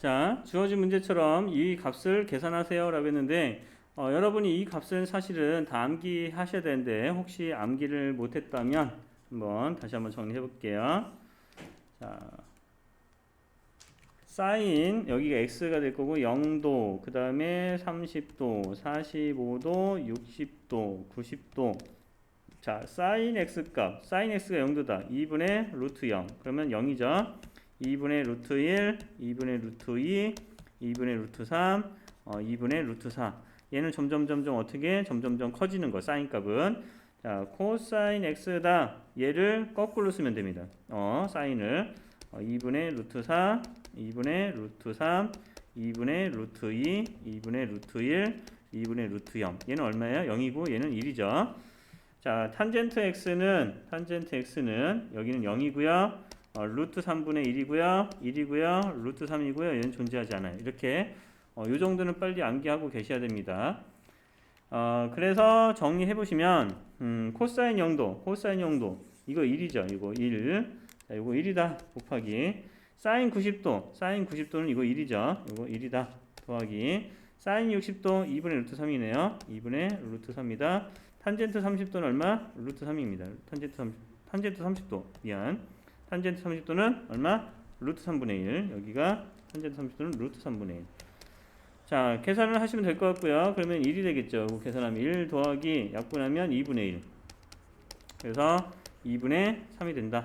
자, 주어진 문제처럼 이 값을 계산하세요 라고 했는데 어, 여러분이 이 값은 사실은 다 암기하셔야 되는데 혹시 암기를 못했다면 한번 다시 한번 정리해 볼게요. 자, 사인 여기가 x가 될 거고 0도 그 다음에 30도 45도 60도 90도. 자 사인 x 값 사인 x가 0도다. 2분의 루트 0 그러면 0이죠 2분의 루트 1 2분의 루트 2 2분의 루트 3 어, 2분의 루트 4 얘는 점점 점점 어떻게? 점점점 커지는 거 사인 값은. 자 코사인 x다. 얘를 거꾸로 쓰면 됩니다. 어 사인을. 어, 2분의 루트 4 2분의 루트 3 2분의 루트 2 2분의 루트 1 2분의 루트 0 얘는 얼마예요? 0이고 얘는 1이죠. 자 탄젠트 x는 탄젠트 x는 여기는 0이고요 어, 루트 3분의 1이고요. 1이고요. 루트 3이고요. 얘는 존재하지 않아요. 이렇게 어, 요 정도는 빨리 암기하고 계셔야 됩니다. 어, 그래서 정리해 보시면 음, 코사인 0도 코사인 0도. 이거 1이죠. 이거 1 자, 이거 1이다. 곱하기. 사인 90도 사인 90도는 이거 1이죠. 이거 1이다. 더하기. 사인 60도 2분의 루트 3이네요. 2분의 루트 3이다. 탄젠트 30도는 얼마? 루트 3입니다. 탄젠트 30, 탄젠트 30도. 미안 탄젠트 30도는 얼마? 루트 3분의 1 여기가 탄젠트 30도는 루트 3분의 1 자, 계산을 하시면 될 것 같고요. 그러면 1이 되겠죠. 그 계산하면 1 더하기 약분하면 2분의 1. 그래서 2분의 3이 된다.